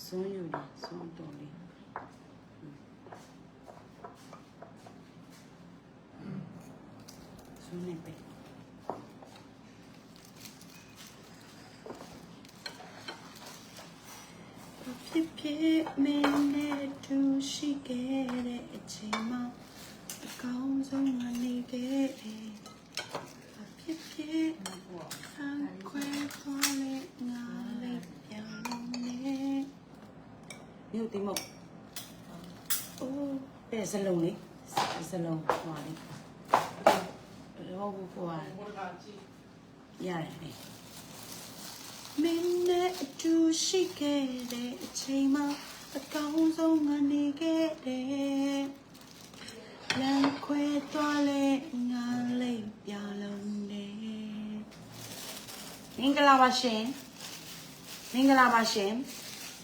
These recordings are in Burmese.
စွန်းယူတယ်စွန်းတော်လေးစွန်းနေပဲဖြစ်ဖြစ်မင်းနဲ့သူရှိခဲ့တဲ့အချိန်မှာအကောင်းဆုံးကနေခဲ့တယ်ဖြစ်ဖြစ်ခံခွဲသွားလေငါလေးပြောင်းနေ မြို့တိမုတ်အိုးတဲ့စလုံးလေးစလုံးဟွာလေးတော့ဘူးဟွာရတယ်မင်းနဲ့အတူရှိခဲ့တဲ့အချိန်မှာအကောင်းဆုံးကနေခဲ့တယ်လမ်းခွဲသွားလေငါလေးပြောင်းလုံးနေမင်္ဂလာပါရှင်မင်္ဂလာပါရှင်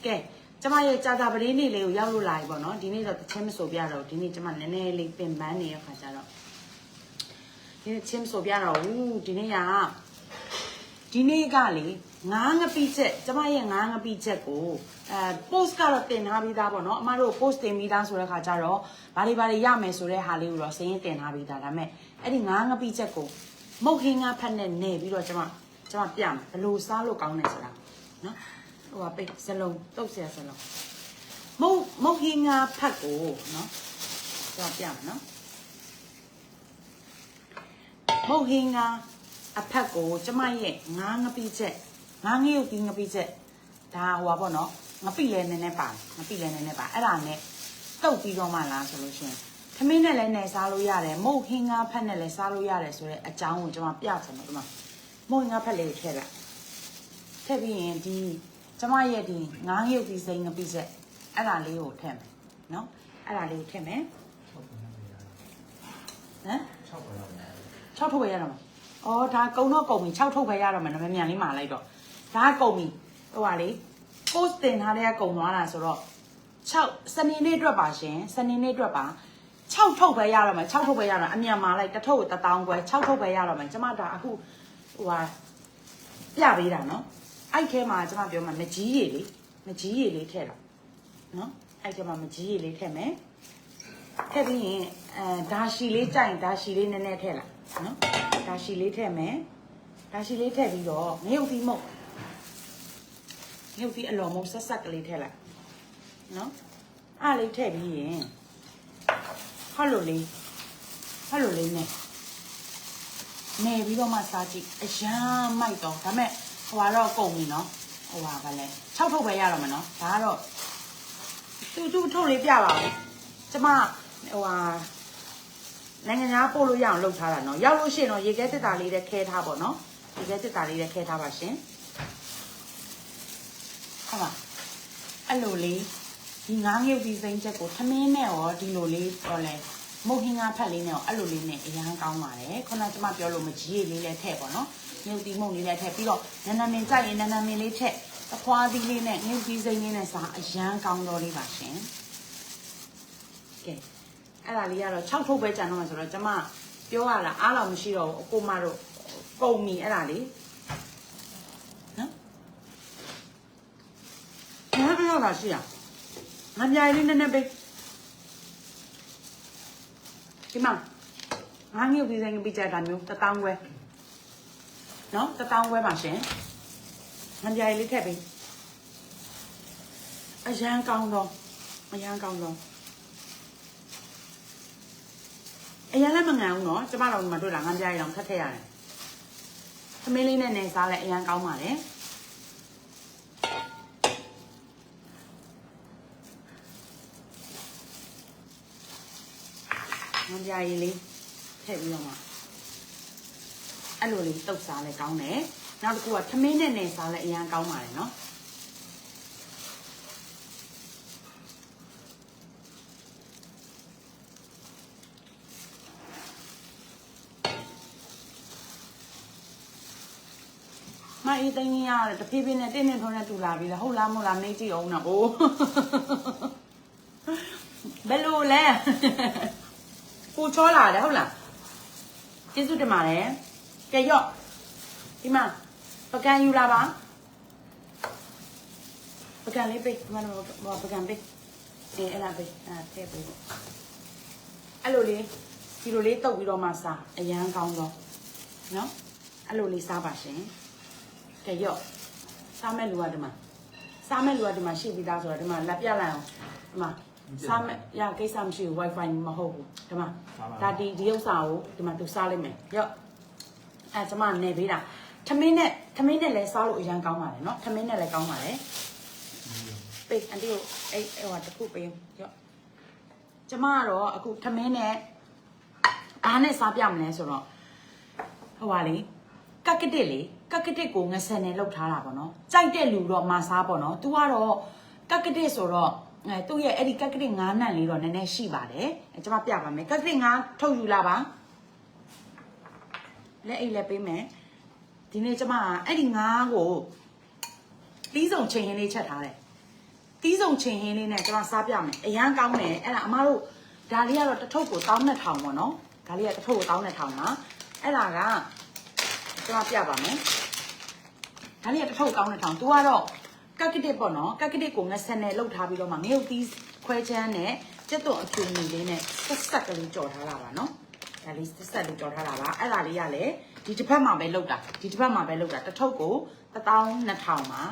ကဲ ကျမရဲ့ကြာတာပတိနေ့လေးကိုရောက်လို့လာပြီပေါ့နော်ဒီနေ့တော့တစ်ချက်မဆိုပြတော့ဒီနေ့ကျမနည်းနည်းလေးပင်ပန်းနေတဲ့ခါကျတော့ဒီနေ့ချင်းမဆိုပြတော့ဘူးဒီနေ့ကဒီနေ့ကလေငားငပိချက်ကျမရဲ့ငားငပိချက်ကိုအဲ post ကတော့တင်ထားပြီးသားပေါ့နော်အမတို့ post တင်ပြီးသားဆိုတဲ့ခါကျတော့ဘာတွေဘာတွေရမယ်ဆိုတဲ့ဟာလေးကိုတော့စရင်းတင်ထားပြီးသားဒါပေမဲ့အဲ့ဒီငားငပိချက်ကိုမုတ်ဟင်းငါဖက်နဲ့နေပြီးတော့ကျမကျမပြမယ်ဘယ်လိုစားလို့ကောင်းတယ်ဆိုတာနော် ဟိုကပိတ်စလုံးတုတ်เสียစလုံး မုတ်မုတ်ဟင်းငါဖတ်ကိုနော်ကြောက်ပြမယ်နော်မုတ်ဟင်းငါအဖတ်ကိုကျမရဲ့ငါးငပိချက်ငါးငရုတ်ပြီးငပိချက်ဒါဟိုပါပေါ့နော်ငပိလဲနည်းနည်းပါတယ်ငပိလဲနည်းနည်းပါအဲ့ဒါနဲ့တုတ်ပြီးတော့မှလားဆိုလို့ရှိရင်ခမင်းနဲ့လည်းနယ်စားလို့ရတယ်မုတ်ဟင်းငါဖတ်နဲ့လည်းစားလို့ရတယ်ဆိုတော့အကြောင်းကိုကျမပြချင်တယ်ဒီမှာမုတ်ဟင်းငါဖတ်လေးကိုထည့်လိုက်ထည့်ပြီးရင်ဒီ ကျမရဲ့ဒီငါးငရုတ်ပြီးစိမ်းငပိချက်အဲ့ဒါလေးကိုထည့်မယ်နော်အဲ့ဒါလေးကိုထည့်မယ်ဟမ်6ထုတ်ပဲရတော့မှာအော်ဒါကုံတော့ကုံပြီ6ထုတ်ပဲရတော့မှာနမမြန်လေးမှာလိုက်တော့ဒါကကုံပြီဟိုပါလေ post တင်ထားတဲ့ကကုံသွားတာဆိုတော့6စနေနေ့အတွက်ပါရှင်စနေနေ့အတွက်ပါ6ထုတ်ပဲရတော့မှာ6ထုတ်ပဲရတော့အမြန်မှာလိုက်တစ်ထုတ်ကို1000ခွဲ6ထုတ်ပဲရတော့မှာကျမဒါအခုဟိုဟာပြပေးတာနော် အဲ့ထဲမှာကျမပြောမှာမကြီးရည်လေမကြီးရည်လေးထည့်တော့နော်အဲ့ကျမှမကြီးရည်လေးထည့်မယ်ထည့်ပြီးရင်အဲဒါရှီလေးကြိုင်ဒါရှီလေးနည်းနည်းထည့်လိုက်နော်ဒါရှီလေးထည့်မယ်ဒါရှီလေးထည့်ပြီးတော့ငရုတ်သီးမုတ်ငရုတ်သီးအလော်မုတ်ဆက်ဆက်ကလေးထည့်လိုက်နော်အားလေးထည့်ပြီးရင်ဟောလိုလေးဟောလိုလေးနဲ့နေပြီးတော့မှစားကြည့်အရန်မိုက်တော့ဒါပေမဲ့ ဟိုကတော့ကုန်ပြီနော်ဟိုပါဗလဲ6ထုတ်ပဲရတော့မယ်နော်ဒါကတော့သူသူထုတ်လေးပြပါဦးကျမဟိုဟာနိုင်ငံသားပို့လို့ရအောင်လုပ်ထားတာနော်ရောက်လို့ရှိရင်တော့ရေခဲတစ်တာလေးနဲ့ခဲထားပါတော့နော်ရေခဲတစ်တာလေးနဲ့ခဲထားပါရှင်ဟုတ်ပါအဲ့လိုလေးဒီငါးငရုတ်ဒီစိမ့်ချက်ကိုထမင်းနဲ့ရောဒီလိုလေးဟောလဲ မုတ်ဟင်းငါဖက်လေးနဲ့ရောအဲ့လိုလေးနဲ့အရန်ကောင်းပါတယ်ခုနကကျမပြောလို့မကြီးရည်လေးလည်းထည့်ပါတော့ငရုတ်ဒီမုတ်လေးလည်းထည့်ပြီးတော့နန်းနန်းမင်းကြိုက်ရင်နန်းနန်းမင်းလေးထည့်အခွားသီးလေးနဲ့ငရုတ်ဒီစိမ့်လေးနဲ့စားအရန်ကောင်းတော့လေးပါရှင်ကဲအဲ့ဒါလေးကတော့6ထုတ်ပဲကြံတော့မှာဆိုတော့ကျမပြောရတာအားလောက်မရှိတော့ဘူးအကိုမတို့ပုံမီအဲ့ဒါလေးနော်ငါပြောတာရှိရငါပြိုင်လေးနည်းနည်းပေး ဒီမှာငါငရုတ်ဒီစိမ့်ပြီးကြတာမျိုးတထောင်ခွဲနော်တထောင်ခွဲပါရှင်ငါပြားလေးထည့်ပေးအရန်ကောင်းတော့အရန်ကောင်းတော့အရန်လည်းမငံဘူးနော်ကျမတို့ဒီမှာတွေ့တာငါပြားရအောင်ထပ်ထည့်ရတယ်သမင်းလေးနဲ့နေစားလဲအရန်ကောင်းပါလေ ငါပြားလေးထည့်ပြီးတော့မှအဲ့လိုလေးတုတ်စားလဲကောင်းတယ်နောက်တစ်ခုကသမင်းနဲ့နေစားလဲအရန်ကောင်းပါတယ်နော်မအေးသိန်းကြီးရတယ်တဖြည်းဖြည်းနဲ့တင်းတင်းထုံးနဲ့တူလာပြီလားဟုတ်လားမဟုတ်လားမေးကြည့်အောင်နော်ဟိုဘယ်လိုလဲ ကိုချောလာတယ်ဟုတ်လားကျေးဇူးတင်ပါတယ်ကြရော့ဒီမှာပကံယူလာပါပပကံလေးပေးဒီမှာတော့ပကံပေးအေးအဲ့ဒါပေးအဲ့ဒါထည့်ပေးအဲ့လိုလေးဒီလိုလေးတုပ်ပြီးတော့မှစားအရန်ကောင်းတော့နော်အဲ့လိုလေးစားပါရှင်ကဲရော့စားမဲ့လူကဒီမှာစားမဲ့လူကဒီမှာရှိပြီးသားဆိုတော့ဒီမှာလက်ပြလိုက်အောင်ဒီမှာ စားမဲ့ရကိစ္စမရှိဘူး wifi မဟုတ်ဘူးဒီမှာဒါဒီဒီဥစ္စာကိုဒီမှာသူစားလိုက်မယ်ရော့အဲကျမနေပေးတာထမင်းနဲ့ထမင်းနဲ့လည်းစားလို့အရန်ကောင်းပါတယ်နော်ထမင်းနဲ့လည်းကောင်းပါတယ်ပေးအန်တီကိုအဲ့ဟိုဟာတစ်ခုပေးရော့ကျမကတော့အခုထမင်းနဲ့ဘာနဲ့စားပြမလဲဆိုတော့ဟိုဟာလေကက်ကတစ်လေကက်ကတစ်ကိုငဆန်နဲ့လှုပ်ထားတာပေါ့နော်ကြိုက်တဲ့လူတော့မစားပေါ့နော် तू ကတော့ကက်ကတစ်ဆိုတော့ အဲသူ့ရဲ့အဲ့ဒီကက်ကတစ်ငါးနံလေးတော့နည်းနည်းရှိပါတယ်အဲကျမပြပါမယ်ကက်ကတစ်ငါးထုတ်ယူလာပါလက်အိတ်လက်ပေးမယ်ဒီနေ့ကျမကအဲ့ဒီငါးကိုပြီးဆုံးချိန်ရင်းလေးချက်ထားတယ်တီးစုံချင်ဟင်းလေးနဲ့ကျွန်တော်စားပြမယ်အရန်ကောင်းတယ်အဲ့ဒါအမတို့ဒါလေးကတော့တစ်ထုပ်ကို12000ပေါ့နော်ဒါလေးကတစ်ထုပ်ကို12000ပါအဲ့ဒါကကျွန်တော်ပြပါမယ်ဒါလေးကတစ်ထုပ်12000 तू ကတော့ ကက်ကတစ်ပေါ့နော်ကက်ကတစ်ကိုငဆက်နဲ့လှုပ်ထားပြီးတော့မှငရုတ်သီးခွဲချမ်းနဲ့ကျက်သွန်အဖြူမီလေးနဲ့ဆက်ဆက်ကလေးကြော်ထားတာပါနော်ဒါလေးဆက်ဆက်လေးကြော်ထားတာပါအဲ့ဒါလေးကလည်းဒီတစ်ဖက်မှာပဲလှုပ်တာဒီတစ်ဖက်မှာပဲလှုပ်တာတစ်ထုပ်ကို12000ပါ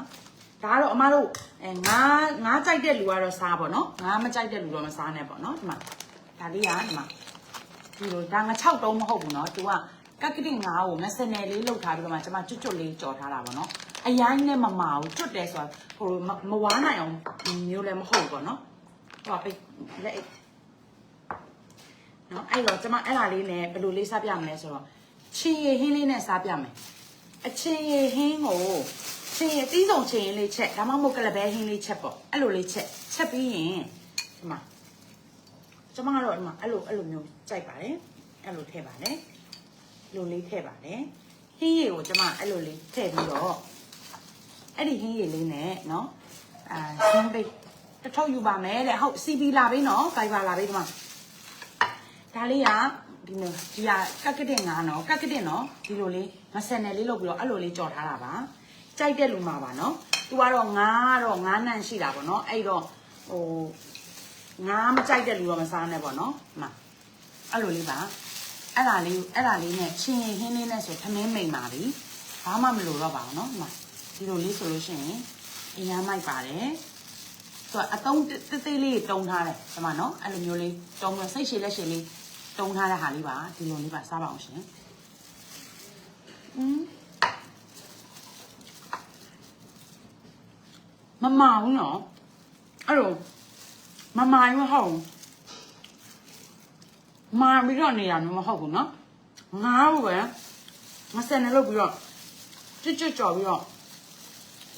ဒါကတော့အမတို့အဲငါးငါးကြိုက်တဲ့လူကတော့စားပေါ့နော်ငါးမကြိုက်တဲ့လူတော့မစားနဲ့ပေါ့နော်ဒီမှာဒါလေးကဒီမှာဒီလိုဒါငါ6တုံးမဟုတ်ဘူးနော်သူကကက်ကတိငါးကိုငါစနယ်လေးလှုပ်ထားပြီးတော့မှကျွန်မကျွတ်ကျွတ်လေးကြော်ထားတာပေါ့နော် အရိုင်းနဲ့မမာဘူးကျွတ်တယ်ဆိုတော့ဟိုမမဝါနိုင်အောင်မျိုးလည်းမဟုတ်ဘူးပေါ့နော်ဟိုကပိတ်လက်အိတ်နော်အဲ့တော့ကျွန်မအဲ့ဒါလေးနဲ့ဘယ်လိုလေးစားပြမလဲဆိုတော့ချီရည်ဟင်းလေးနဲ့စားပြမယ်အချင်းရဟင်းကိုချင်းရတီးဆုံးချင်းလေးချက်ဒါမှမဟုတ်ကလဘဲဟင်းလေးချက်ပေါ့အဲ့လိုလေးချက်ချက်ပြီးရင်ဒီမှာကျမကတော့ဒီမှာအဲ့လိုအဲ့လိုမျိုးကြိုက်ပါတယ်အဲ့လိုထည့်ပါတယ်လိုလေးထည့်ပါတယ်ဟင်းရည်ကိုကျမအဲ့လိုလေးထည့်ပြီးတော့ အဲ့ဒီဟင်းရည်လေးနဲ့နော်အာဇွန်ပိတ်တစ်ထုပ်ယူပါမယ်တဲ့ဟုတ်စီပီလာပြီနော်ဖိုင်ဘာလာပြီဒီမှာဒါလေးကဒီလိုဒီကကက်ကတဲ့ငါနော်ကက်ကတဲ့နော်ဒီလိုလေးမဆန်နယ်လေးလုပ်ပြီးတော့အဲ့လိုလေးကြော်ထားတာပါကြိုက်တဲ့လူမှာပါနော်သူကတော့ငါကတော့ငါနန့်ရှိတာပေါ့နော်အဲ့တော့ဟိုငါမကြိုက်တဲ့လူတော့မစားနဲ့ပေါ့နော်ဒီမှာအဲ့လိုလေးပါအဲ့ဒါလေးအဲ့ဒါလေးနဲ့ချင်းရင်ဟင်းလေးနဲ့ဆိုထမင်းမိန်ပါပြီဘာမှမလိုတော့ပါဘူးနော်ဒီမှာ ဒီလိုလေးဆိုလို့ရှိရင်အရမ်းမိုက်ပါတယ်ဆိုတော့အတုံးတေးသေးလေးတုံးထားတယ်ဒီမှာနော်အဲ့လိုမျိုးလေးတုံးလို့စိတ်ရှည်လက်ရှည်လေးတုံးထားတဲ့ဟာလေးပါဒီလိုလေးပါစားပါအောင်ရှင်อืมမမအောင်နော်အဲ့လိုမမရင်မဟုတ်ဘူးမာပြီးတော့နေရမှာမဟုတ်ဘူးနော်ငါ့ကိုပဲမစက်နဲ့လုပ်ပြီးတော့ကျွတ်ကျွတ်ကြော်ပြီးတော့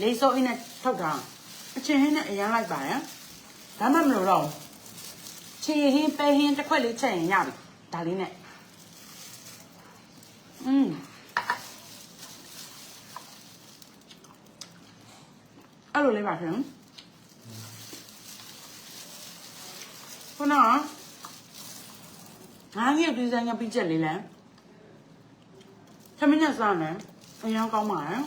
လေးစိုးအင်းနဲ့ထုတ်တာအချင်းဟင်းနဲ့အရန်လိုက်ပါတယ်ဒါမှမလို့တော့ဘူးချီဟင်းပဲဟင်းတစ်ခွက်လေးချက်ရင်ရပြီဒါလေးနဲ့อืมအဲ့လိုလေးပါရှင်ခုနကငါးရက်ဒီဇိုင်းကပြီးချက်လေးလဲသမင်းနဲ့စားမယ်အရင်ကောင်းပါရဲ့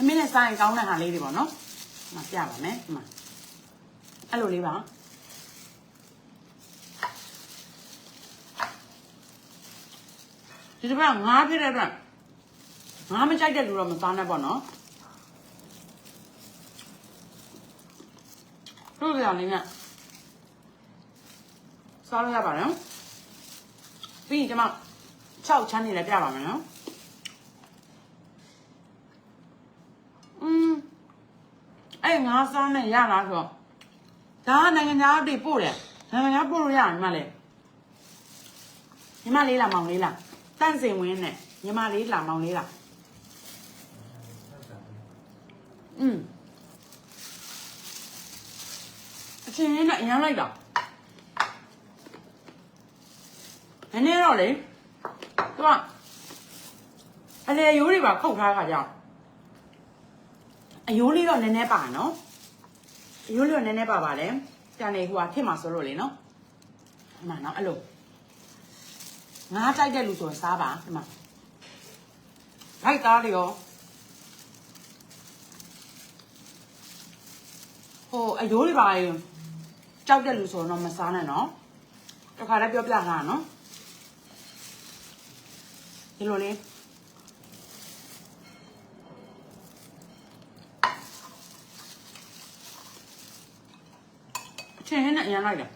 အမင်းနဲ့စားရင်ကောင်းတဲ့ဟာလေးတွေပေါ့နော်။မပြပါမယ်။ဒီမှာအဲ့လိုလေးပါဒီတစ်ပတ်ငါးဖြစ်တဲ့အတွက်ငါးမကြိုက်တဲ့လူတော့မစားနဲ့ပေါ့နော်တို့ကြလေးနဲ့စားလို့ရပါတယ်ပြီးရင်ကျွန်မ6ချမ်းနေလည်းပြပါမယ်နော်อืม အဲ့ငါးစားနဲ့ရလားဆိုတော့ဒါကနိုင်ငံသားတွေပို့တယ်နိုင်ငံသားပို့လို့ရတယ်ညီမလေးညီမလေးလားမောင်လေးလားတန့်စင်ဝင်းနဲ့ညီမလေးလားမောင်လေးလားอืมအချင်းနဲ့အရန်လိုက်တာနည်းနည်းတော့လေသူကအလေရိုးတွေပါခုတ်ထားခါကြောင့် အယိုးလေးတော့နည်းနည်းပါနော်အယိုးလေးတော့နည်းနည်းပါပါလေတန်နေဟိုဟာဖြစ်မှာဆိုလို့လေနော်ဒီမှာနော်အဲ့လိုငါးကြိုက်တဲ့လူဆိုရင်စားပါဒီမှာဖိုက်သားတွေရောဟိုအယိုးတွေပါရင်ကြောက်တဲ့လူဆိုတော့မစားနဲ့နော်တခါတည်းပြောပြထားနော်ဒီလိုလေး ချင်းဟင်းနဲ့အရင်လိုက်တယ်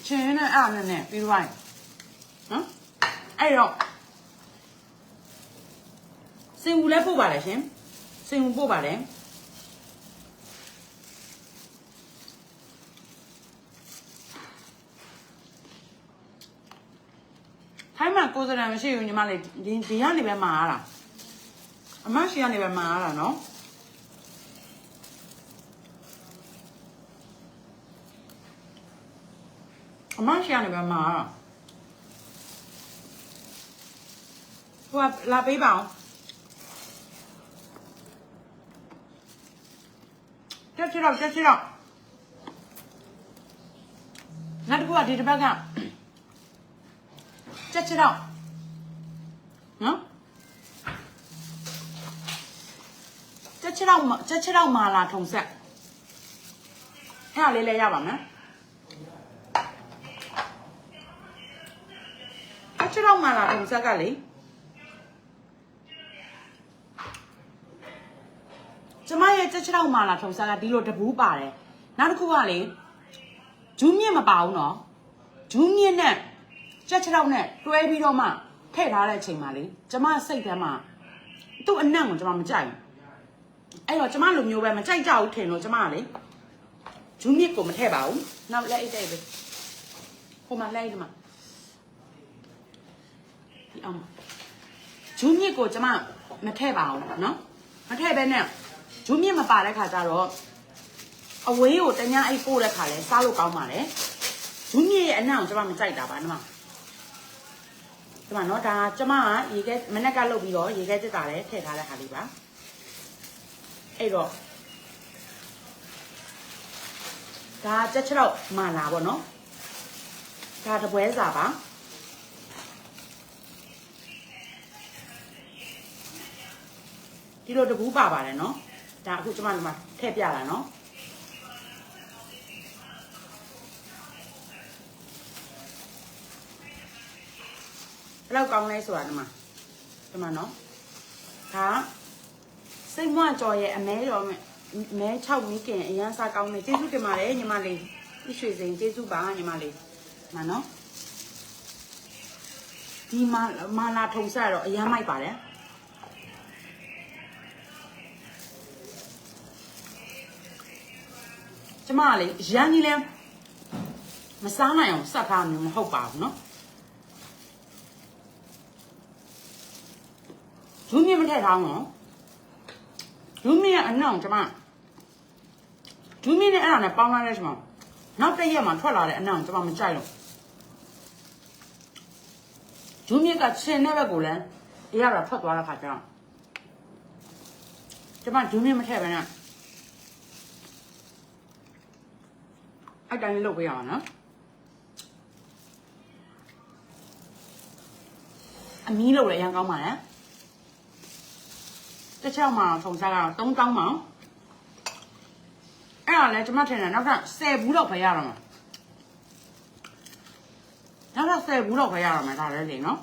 အချင်းဟင်းနဲ့အားနဲ့နဲ့ပြီးသွားရင်နော်အဲ့တော့စင်ဘူးလည်းပို့ပါလေရှင်စင်ဘူးပို့ပါလေထိုင်းမှာကိုယ်စရံမရှိဘူးညီမလေးဒီဒီကနေပဲမှာရတာ အမရှိကနေပဲမှာရတာနော်အမရှိကနေပဲမှာရတာဟိုကလာပေးပါအောင်တက်ချတော့တက်ချတော့နောက်တစ်ခုကဒီတစ်ဘက်ကတက်ချတော့နော် တက်ချတော့တက်ချတော့မာလာထုံဆက်အဲ့ဒါလေးလည်းရပါမယ်တက်ချတော့မာလာထုံဆက်ကလေကျမရဲ့တက်ချတော့မာလာထုံဆက်ကဒီလိုတပူးပါတယ်နောက်တစ်ခုကလေဂျူးမြင့်မပါဘူးနော်ဂျူးမြင့်နဲ့ချက်ချတော့နဲ့တွဲပြီးတော့မှထည့်ထားတဲ့အချိန်မှာလေကျမစိတ်ထဲမှာသူ့အနံ့ကိုကျမမကြိုက်ဘူး အဲ့တော့ကျမလိုမျိုးပဲမကြိုက်ကြဘူးထင်လို့ကျမကလေဂျူးမြင့်ကိုမထည့်ပါဘူးနောက်လက်အိတ်တိတ်ပဲဟိုမှာလက်အိတ်ဒီမှာဒီအောင်ဂျူးမြင့်ကိုကျမမထည့်ပါဘူးနော်မထည့်ဘဲနဲ့ဂျူးမြင့်မပါတဲ့ခါကျတော့အဝေးကိုတညာအိတ်ပို့တဲ့ခါလဲစားလို့ကောင်းပါလေဂျူးမြင့်ရဲ့အနံ့ကိုကျမမကြိုက်တာပါနော်ဒီမှာနော်ဒါကျမကရေခဲမနေ့ကလုပ်ပြီးတော့ရေခဲစစ်တာလည်းထည့်ထားတဲ့ဟာလေးပါ အဲ့တော့ဒါကြက်ချတော့မာလာပေါ့နော်ဒါတပွဲစာပါဒီလိုတပူးပါပါတယ်နော်ဒါအခုကျမဒီမှာထည့်ပြတာနော်ဘယ်လောက်ကောင်းလဲဆိုတာဒီမှာဒီမှာနော်ဒါ စိတ်မွကြော်ရဲ့အမဲရောမဲ6မိခင်အရန်စားကောင်းတယ်ကျေးဇူးတင်ပါတယ်ညီမလေးဒီရွှေစိန်ကျေးဇူးပါညီမလေးဒီမှာနော်ဒီမာမာလာထုံဆက်တော့အရန်မိုက်ပါတယ်ကျမကလေရန်ကြီးလဲမစားနိုင်အောင်စက်ထားမျိုးမဟုတ်ပါဘူးเนาะဂျူးမြင့်မထည့်ထားအောင် ဂျူးမြင့်ရဲ့အနောင်ကျမဂျူးမြင့်နဲ့အဲ့ဒါနဲ့ပေါင်းလိုက်တဲ့ချိန်မှာနောက်တစ်ရက်မှာထွက်လာတဲ့အနောင်ကျမမကြိုက်တော့ဂျူးမြင့်ကချင်တဲ့ဘက်ကိုလည်းအရာတော့ထွက်သွားတဲ့ခါကျတော့ကျမဂျူးမြင့်မထည့်ပဲနဲ့အဲ့တိုင်းလေးလုပ်ပေးရအောင်နော်အမီးလုပ်လည်းအရင်ကောင်းပါလေ တစ်ချက်မှထုံစားကတော့3000ပါအဲ့ဒါလည်းကျမထင်တယ်နောက်ထပ်10ဘူးလောက်ပဲရတော့မှာနောက်ထပ်10ဘူးလောက်ပဲရတော့မှာဒါလည်းလေနော်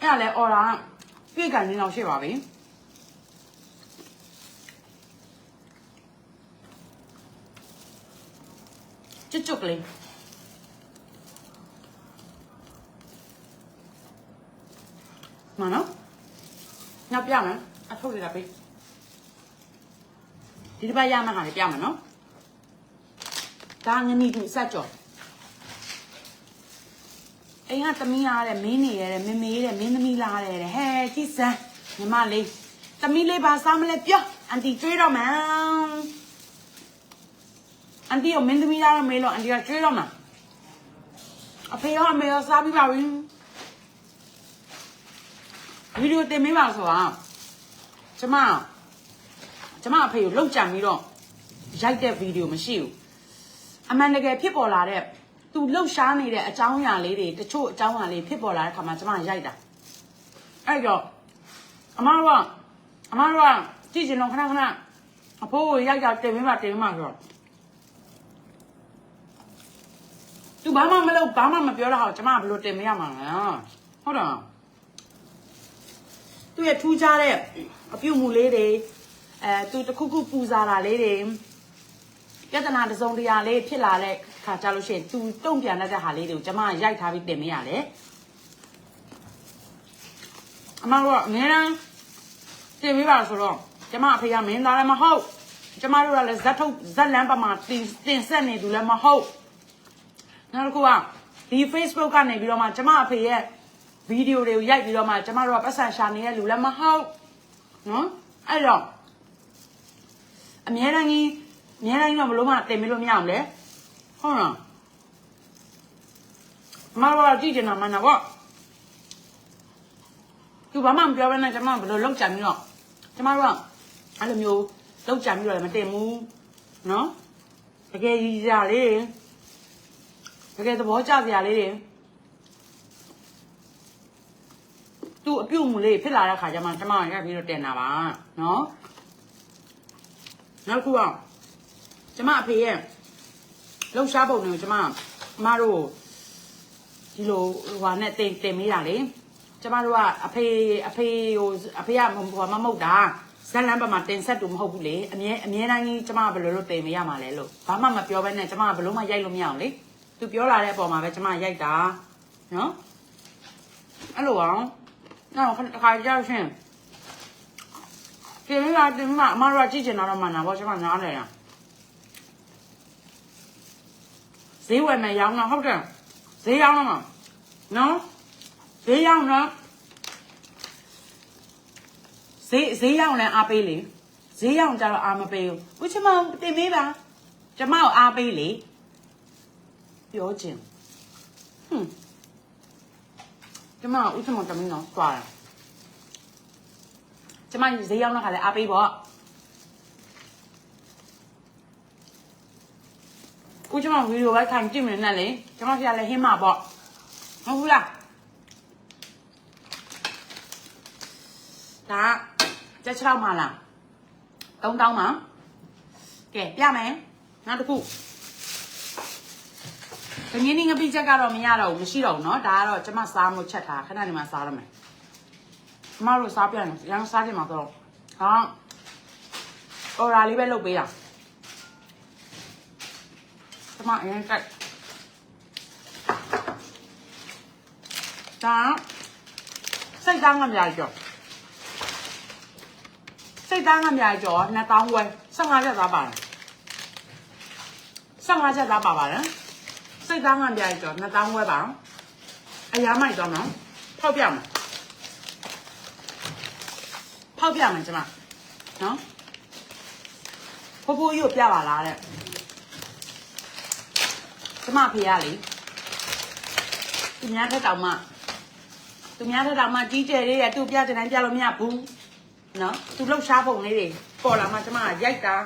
အဲ့ဒါလည်း order ပြည့်ကန်နေတော့ရှိပါပြီကျွတ်ကျွတ်ကလေးမနော်နောက်ပြမယ် အထုတ်ရတာပေးဒီတစ်ပတ်ရမှဟာလေပြမယ်နော်ဒါငနီတူစက်ကြော်အိမ်ကသမီးလာတဲ့မင်းနေရတဲ့မမေးတဲ့မင်းသမီးလာတဲ့ဟဲ့ကြည့်စမ်းညီမလေးသမီးလေးပါစားမလဲပြောအန်တီကျွေးတော့မယ်အန်တီကိုမင်းသမီးလာတော့မေးလို့အန်တီကကျွေးတော့မှာအဖေရောအမေရောစားပြီးပါပြီဗီဒီယိုတင်ပေးပါဆိုတာ ကျမကျမအဖေကိုလှုပ်ကြံပြီးတော့ရိုက်တဲ့ဗီဒီယိုမရှိဘူးအမှန်တကယ်ဖြစ်ပေါ်လာတဲ့သူသူလှုပ်ရှားနေတဲ့အကြောင်းအရာလေးတွေတချို့အကြောင်းအရာလေးဖြစ်ပေါ်လာတဲ့ခါမှာကျမရိုက်တာအဲ့တော့အမတို့ကအမတို့ကကြည့်ချင်တော့ခဏခဏအဖိုးကိုရိုက်တာတင်ပေးမှတင်ပေးမှဆိုတော့သူဘာမှမလုပ်ဘာမှမပြောတော့ဟောကျမကဘယ်လိုတင်မရမှာလဲဟုတ်တယ် သူရဲ့ထူးခြားတဲ့အပြုတ်မှုလေးတွေအဲသူတစ်ခုခုပူဇာတာလေးတွေပြဿနာတစ်စုံတစ်ရာလေးဖြစ်လာတဲ့ခါကြလို့ရှိရင် तू တုံ့ပြန်တတ်တဲ့ဟာလေးတွေကိုကျမရိုက်ထားပြီးတင်မရတယ်အမတို့ကအများအားတင်ပေးပါဆိုတော့ကျမအဖေကမင်းသားလည်းမဟုတ်ကျမတို့ကလည်းဇက်ထုတ်ဇက်လန်းပမာတင်တင်ဆက်နေသူလည်းမဟုတ်နောက်တစ်ခုကဒီ Facebook ကနေပြီးတော့မှကျမအဖေရဲ့ ဗီဒီယိုတွေကိုရိုက်ပြီးတော့မှကျမတို့ကပတ်စံရှာနေတဲ့လူလည်းမဟုတ်နော်အဲ့တော့အများတိုင်းကြီးအများတိုင်းတော့ဘလို့မှတင်မလို့မရအောင်လေဟုတ်လားမတော်ကြည့်ကြမှာနာပေါ့သူဘာမှမပြောဘဲနဲ့ကျမဘယ်လိုလောက်ကြံပြီးတော့ကျမတို့ကအဲ့လိုမျိုးလောက်ကြံပြီးတော့လည်းမတင်ဘူးနော်တကယ်ကြီးကြလေးတွေတကယ်သဘောကျစရာလေးတွေ သူအပြုတ်မှုလေးဖြစ်လာတဲ့ခါကျမှကျမကရက်ပြီးတော့တင်တာပါနော်နောက်တစ်ခုကကျမအဖေရဲ့လှုပ်ရှားပုံတွေကိုကျမအမတို့ဒီလိုဟိုနဲ့တင်တင်မိတာလေကျမတို့ကအဖေအဖေဟိုအဖေကဟိုမမဟုတ်တာဇက်လန်းပမှာတင်ဆက်တူမဟုတ်ဘူးလေအမြဲအမြဲတမ်းကြီးကျမကဘယ်လိုလုပ်တင်မရမှာလဲလို့ဘာမှမပြောဘဲနဲ့ကျမကဘယ်လို့မှရိုက်လို့မရအောင်လေသူပြောလာတဲ့အပေါ်မှာပဲကျမရိုက်တာနော်အဲ့လိုအောင် နောက်ခါကြောက်ရှင်တင်လာတင်မအမတို့ကကြည့်ချင်တာတော့မှန်တာပေါ့ကျွန်မနားလဲရဈေးဝယ်မယ်ရောင်းတော့ဟုတ်တယ်ဈေးရောင်းတော့မှာနော်ဈေးရောင်းတော့ဈေးဈေးရောင်းလဲအားပေးလေဈေးရောင်းကြတော့အားမပေးဘူးဦးချမတင်မေးပါကျမကိုအားပေးလေပြောချင်ဟွန်းကျမဦးချမတမင်းတော့သွားတယ် ကျမဈေးရောက်တဲ့ခါလဲအားပေးပေါ့ကိုကျမဗီဒီယိုပဲခံကြည့်မနေနဲ့လေကျမဆရာလည်းဟင်းမှာပေါ့ဟုတ်ဘူးလားဒါကြက်ချောက်မှာလားတုံးတောင်းမှာကဲပြမယ်နောက်တစ်ခုတငင်းနေငပိချက်ကတော့မရတော့ဘူးမရှိတော့ဘူးเนาะဒါကတော့ကျမစားမှုချက်ထားခဏနေမှစားရမယ် ကျမတို့စားပြန်ရမ်းစားကြမှာတော့ဟာအော်ရာလေးပဲလုပ်ပေးတာကျမအရင်တက်ဒါစိတ်သားငါများကြောစိတ်သားငါများကြော2000ဝယ်15ချက်သားပါတယ်15ချက်သားပါပါတယ်စိတ်သားငါများကြော2000ဝယ်ပါအရာမိုက်တော့နော်ထောက်ပြမယ် ဖောက်ပြမယ်ကျမနော်ဖိုးဖိုးကြီးကိုပြပါလားတဲ့ကျမဖေရလေသူများထက်တောင်မှသူများထက်တောင်မှကြီးကျယ်လေးရသူ့ပြတဲ့တိုင်းပြလို့မရဘူးနော်သူလှုပ်ရှားပုံလေးတွေပေါ်လာမှကျမကရိုက်တာ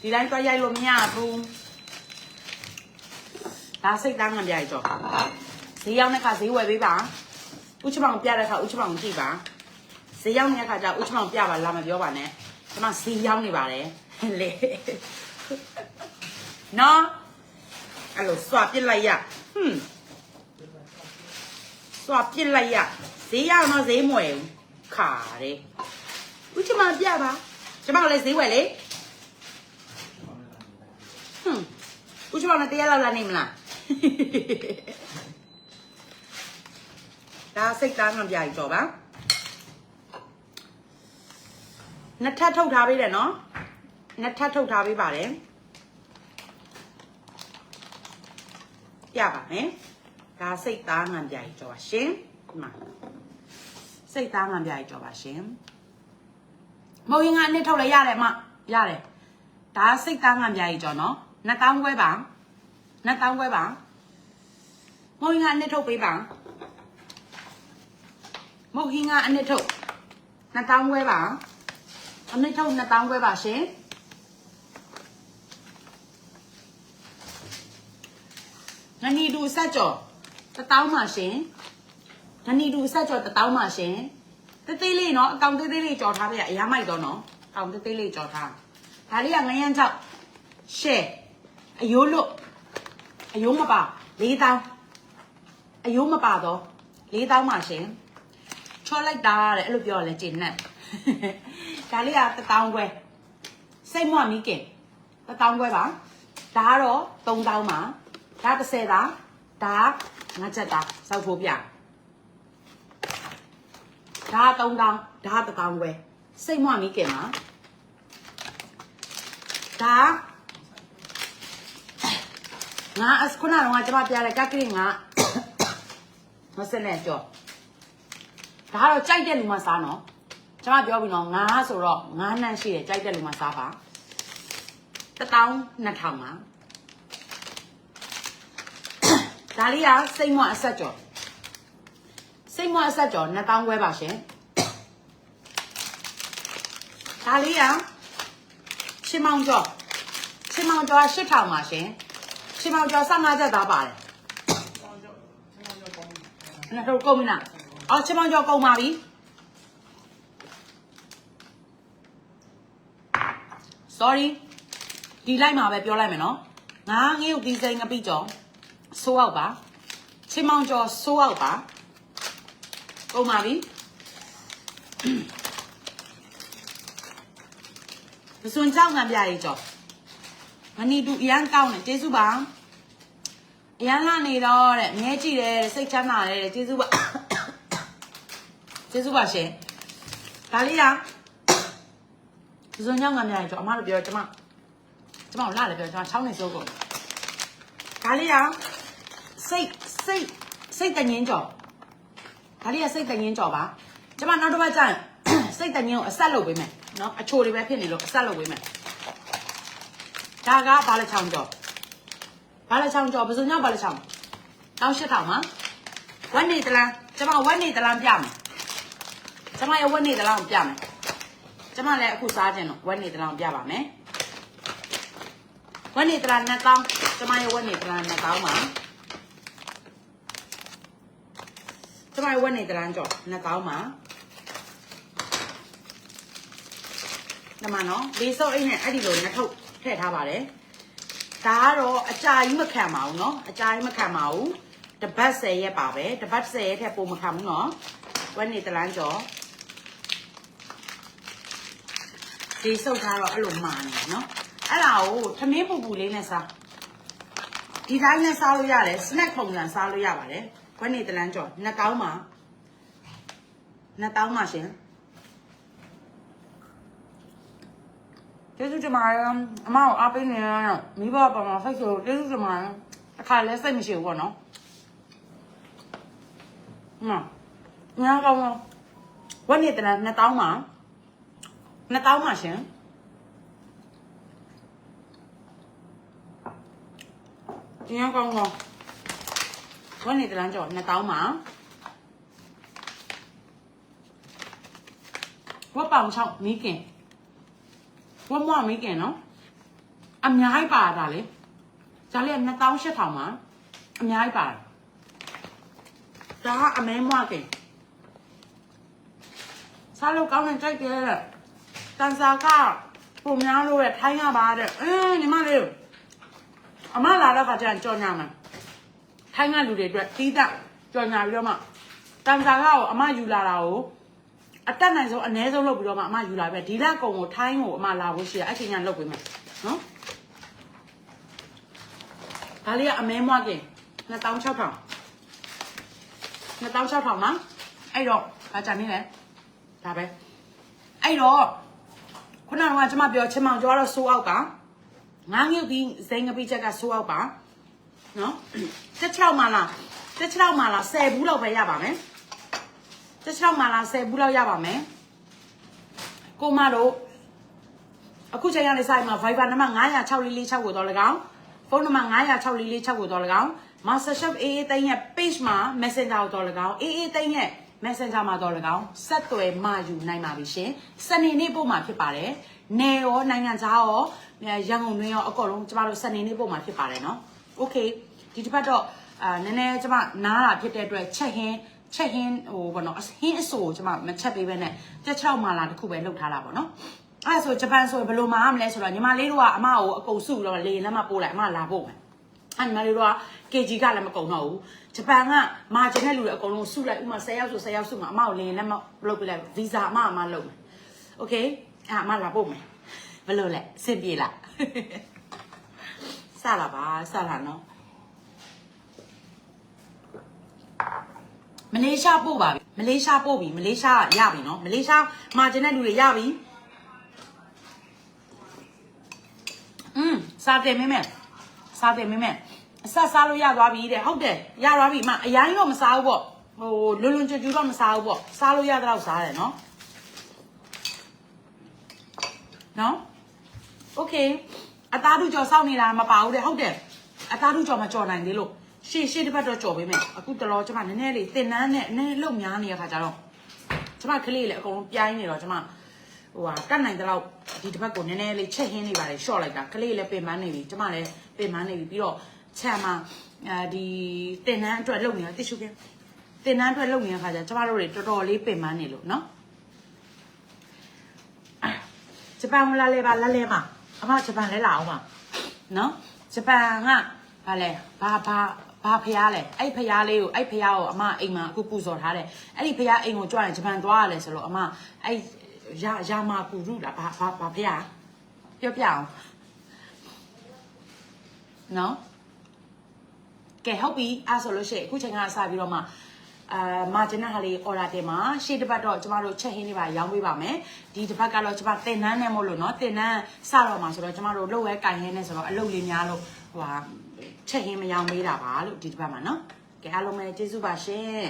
ဒီတိုင်းသွားရိုက်လို့မရဘူးဒါစိတ်သားငံပြရကြောဈေးရောက်တဲ့ခါဈေးဝယ်ပေးပါဥချမောင်ပြတဲ့ခါဥချမောင်ကြည့်ပါ ဈေးရောက်နေတဲ့ခါကျဥချမောင်ပြပါလားမပြောပါနဲ့ကျွန်မဈေးရောက်နေပါတယ်လေနော်အဲ့လိုစွာပစ်လိုက်ရဟွန်းစွာပစ်လိုက်ရဈေးရောက်တော့ဈေးမွယ်ဘူးခါတယ်ဥချမောင်ပြပါကျွန်မလည်းဈေးဝယ်လေဟွန်းဥချမောင်နဲ့တရားလောက်လာနေမလားဒါစိတ်သားငံပြကြီးကြော်ပါ နှစ်ထပ်ထုတ်ထားပေးတယ်နော်နှစ်ထပ်ထုတ်ထားပေးပါတယ်ပြပါမယ်ဒါစိတ်သားငံပြကြီးကြောပါရှင်ဒီမှာစိတ်သားငံပြကြီးကြောပါရှင်မုံရင်ကအနှစ်ထုတ်လဲရတယ်မရတယ်ဒါစိတ်သားငံပြကြီးကြောနော်2000ခွဲပါ2000ခွဲပါမုံရင်ကအနှစ်ထုတ်ပေးပါမုံရင်ကအနှစ်ထုတ်2000ခွဲပါ အနည်းထုတ်2000ခွဲပါရှင်ငနီတူဆက်ကြော်တစ်တောင်းမှရှင်ငနီတူဆက်ကြော်တစ်တောင်းမှရှင်တေးသေးလေးနော်အကောင်သေးသေးလေးကြော်ထားပြရအရမိုက်တော့နော်အကောင်သေးသေးလေးကြော်ထားဒါလေးကငရမ်းချောက်ရှဲအယိုးလွတ်အယိုးမပါ၄တောင်းအယိုးမပါတော့၄တောင်းမှရှင်ချောလိုက်တာတဲ့အဲ့လိုပြောရလဲကျင်နဲ့ ဒါလေးကတစ်တောင်းခွဲစိတ်မွမီးကင်တစ်တောင်းခွဲပါဒါကတော့၃တောင်းပါဒါ30သားဒါငါချက်သားစောက်ဖို့ပြဒါ၃တောင်းဒါတစ်တောင်းခွဲစိတ်မွမီးကင်ပါဒါငါအစခုနကတော့ကျွန်မပြရတဲ့ကက်ကလေးငါမစနဲ့ကြော့ဒါကတော့ကြိုက်တဲ့လူမှစားနော် ကျွန်မပြောပြီးတော့ငါဆိုတော့ငါးနှမ်းရှိတယ်ကြိုက်တဲ့လူမှစားပါတစ်တောင်းနှစ်ထောင်ပါဒါလေးကစိတ်မွအဆက်ကြော်စိတ်မွအဆက်ကြော်နှစ်တောင်းခွဲပါရှင်ဒါလေးကချင်းမောင်ကြော်ချင်းမောင်ကြော်ရှစ်ထောင်ပါရှင်ချင်းမောင်ကြော်15ချက်သားပါတယ်နှစ်ထုပ်ကုန်ပြီလားအော်ချင်းမောင်ကြော်ကုန်ပါပြီ sorry ဒီလိုက်မှာပဲပြောလိုက်မယ်နော်ငါငေးုပ်ဒီဇိုင်းငပိကြော်ဆိုးအောင်ပါချင်းမောင်ကြော်ဆိုးအောင်ပါကုန်ပါပြီပစွန်ကြောက်ငံပြရေးကြော်မနီတူအရန်ကောင်းတယ်ကျေးဇူးပါအရန်လာနေတော့တဲ့မြဲကြည့်တယ်တဲ့စိတ်ချမ်းသာတယ်တဲ့ကျေးဇူးပါကျေးဇူးပါရှင်ဒါလေးက ဒီစုံညောင်းငါများရင်ကျွန်တော်အမတို့ပြောကျွန်မကျွန်မကိုလာလေပြောကျွန်မချောင်းနေစိုးကုန်ဒါလေးကစိတ်စိတ်စိတ်တငင်းကြော်ဒါလေးကစိတ်တငင်းကြော်ပါကျွန်မနောက်တစ်ပတ်ကျရင်စိတ်တငင်းကိုအဆက်လုပ်ပေးမယ်နော်အချိုတွေပဲဖြစ်နေလို့အဆက်လုပ်ပေးမယ်ဒါကဘာလဲချောင်းကြော်ဘာလဲချောင်းကြော်ဘယ်စုံညောင်းဘာလဲချောင်းတောင်းရှစ်ထောင်မှာဝက်နေတလားကျွန်မဝက်နေတလားပြမယ်ကျွန်မရဲ့ဝက်နေတလားကိုပြမယ် ကျမလည်းအခုစားခြင်းတော့ဝက်နေတလောင်ပြပါမယ်ဝက်နေတလားနှစ်တောင်းကျမရဲ့ဝက်နေတလားနှစ်တောင်းပါကျမရဲ့ဝက်နေတလားကြော်နှစ်တောင်းပါနမနော်လေးစောအိတ်နဲ့အဲ့ဒီလိုနှစ်ထုပ်ထည့်ထားပါတယ်ဒါကတော့အကြာကြီးမခံပါဘူးเนาะအကြာကြီးမခံပါဘူးတပတ်10ရက်ပါပဲတပတ်10ရက်ထက်ပိုမခံဘူးเนาะဝက်နေတလားကြော် ဒီစုပ်ထားတော့အဲ့လိုမာနေတယ်နော်အဲ့ဒါကိုသမင်းပူပူလေးနဲ့စားဒီတိုင်းနဲ့စားလို့ရတယ် snack ပုံစံစားလို့ရပါတယ်ခွက်နေတလန်းကြော်နှစ်တောင်းမှာနှစ်တောင်းမှာရှင်ကျေးဇူးတင်ပါတယ်အမကိုအားပေးနေရတော့မိဘပါမှာဖိတ်ဆိုကျေးဇူးတင်ပါတယ်တစ်ခါလဲစိတ်မရှိဘူးပေါ့နော်အမညာကောင်းတော့ဝက်နေတလန်းနှစ်တောင်းမှာ နှစ်တောင်းပါရှင်ဒီရောက်ကောင်းကောင်းဝန်းနေတလန်းကြော်နှစ်တောင်းပါဝက်ပေါင်ချောင်းမီးကင်ဝက်မွားမီးကင်နော်အများကြီးပါတာလေဒါလေးက2000 8000ပါအများကြီးပါတယ်ဒါကအမဲမွားကင်စားလို့ကောင်းတဲ့ကြိုက်တယ် တဲ့တန်စာကပုံများလို့တဲ့ထိုင်းကပါတဲ့အင်းညီမလေးအမလာတော့ခါကျရင်ကြော်ညာမှာထိုင်းကလူတွေအတွက်တီးတာကြော်ညာပြီးတော့မှတန်စာကကိုအမယူလာတာကိုအတက်နိုင်ဆုံးအ ਨੇ ဆုံးလုပ်ပြီးတော့မှအမယူလာပဲဒီလက်ကုံကိုထိုင်းကိုအမလာဖို့ရှိရအဲ့ချိန်ညာလုပ်ပေးမယ်နော်ဒါလေးကအမဲမွားကင်2600 2600မှာအဲ့တော့ဒါကြံနေလေဒါပဲအဲ့တော့ ခုနကကျွန်မပြောချင်းမောင်ကျော်ကတော့ဆိုးအောက်ကငားငုတ်ပြီးဇိမ်ငပိချက်ကဆိုးအောက်ပါနော်တက်6မှလားတက်6မှလား10ဘူးလောက်ပဲရပါမယ်တက်6မှလား10ဘူးလောက်ရပါမယ်ကိုမတို့အခုချိန်ရနေဆိုင်မှာ Viber နံပါတ်90646ကိုတော့၎င်းဖုန်းနံပါတ်90646ကိုတော့၎င်း Masterchef AA တိုင်းရဲ့ page မှာ Messenger ကိုတော့၎င်း AA တိုင်းရဲ့ Messenger မှာတော့၎င်းဆက်သွယ်မှယူနိုင်ပါပြီရှင်စနေနေ့ပို့မှာဖြစ်ပါတယ်နယ်ရောနိုင်ငံခြားရောရန်ကုန်တွင်းရောအကုန်လုံးကျမတို့စနေနေ့ပို့မှာဖြစ်ပါတယ်နော် Okay ဒီတစ်ပတ်တော့အာနည်းနည်းကျမနားတာဖြစ်တဲ့အတွက်ချက်ဟင်းချက်ဟင်းဟိုဘောနော်အဟင်းအဆိုကျမမချက်ပေးဘဲနဲ့ကြက်ချောက်မာလာတစ်ခုပဲလုပ်ထားတာပေါ့နော်အဲ့ဒါဆိုဂျပန်ဆိုရင်ဘယ်လိုမာရမလဲဆိုတော့ညီမလေးတို့ကအမကိုအကုန်စုပြီးတော့လေလမ်းမပို့လိုက်အမလာပို့မယ်အဲ့ညီမလေးတို့က KG ကလည်းမကုန်တော့ဘူး ဂျပန်ကမာဂျင်တဲ့လူတွေအကုန်လုံးစုလိုက်ဥမာ10ယောက်ဆို10ယောက်စုမှာအမကိုလေလမ်းမလုပ်ပြလိုက်ဗီဇာအမအမလုပ်မယ်โอเคအဲ့အမလာပို့မယ်ဘယ်လိုလဲအဆင်ပြေလားစလာပါစလာနော် မလေးရှားပို့ပါပြီမလေးရှားပို့ပြီမလေးရှားရပြီနော်မလေးရှားမာဂျင်တဲ့လူတွေရပြီอืมစားတယ်မင်းမဲစားတယ်မင်းမဲ အဆက်စားလို့ရသွားပြီတဲ့ဟုတ်တယ်ရသွားပြီအမအရင်တော့မစားဘူးပေါ့ဟိုလွန်လွန်ကျွတ်ကျွတ်တော့မစားဘူးပေါ့စားလို့ရတော့စားတယ်နော်နော်โอเคအသားတို့ကြော်စောက်နေတာမပါဘူးတဲ့ဟုတ်တယ်အသားတို့ကြော်မကြော်နိုင်သေးလို့ရှေ့ရှေ့တစ်ပတ်တော့ကြော်ပေးမယ်အခုတလောကျမနည်းနည်းလေးတင်နန်းနဲ့နည်းနည်းလုံများနေရခါကြတော့ကျမကလေးလည်းအကုန်လုံးပြိုင်းနေတော့ကျမဟိုဟာတတ်နိုင်တဲ့လောက်ဒီတစ်ပတ်ကိုနည်းနည်းလေးချက်ဟင်းနေပါလေရှော့လိုက်တာကလေးလည်းပင်ပန်းနေပြီကျမလည်းပင်ပန်းနေပြီပြီးတော့ ချမ်းမှာအဲဒီတင်နန်းအတွက်လုံနေတာတိရှုကင်းတင်နန်းအတွက်လုံနေတဲ့ခါကျကျမတို့တွေတော်တော်လေးပင်ပန်းနေလို့နော်ဂျပန်ကိုလာလဲပါလာလဲပါအမဂျပန်လဲလာအောင်ပါနော်ဂျပန်ကဘာလဲဘာဘာဘာဖျားလဲအဲ့ဖျားလေးကိုအဲ့ဖျားကိုအမအိမ်မှာအခုပူဇော်ထားတယ်အဲ့ဒီဖျားအိမ်ကိုကြွရင်ဂျပန်သွားရလဲဆိုလို့အမအဲ့ရာရာမာပူရုလားဘာဘာဘာဖျားပြောပြအောင်နော် ကဲဟုတ်ပြီအဲ့ဆိုလို့ရှိရင်အခုချိန်ကစပြီးတော့မှအာမာဂျင်နာဟာလေး order တင်မှာရှေ့တစ်ပတ်တော့ကျမတို့ချက်ဟင်းလေးပါရောင်းပေးပါမယ်ဒီတစ်ပတ်ကတော့ကျမတင်နန်းနဲ့မို့လို့เนาะတင်နန်းစတော့မှာဆိုတော့ကျမတို့လှုပ်ဝဲကင်ဟင်းနဲ့ဆိုတော့အလုပ်လေးများလို့ဟိုဟာချက်ဟင်းမရောင်းပေးတာပါလို့ဒီတစ်ပတ်မှာเนาะကဲအားလုံးပဲကျေးဇူးပါရှင်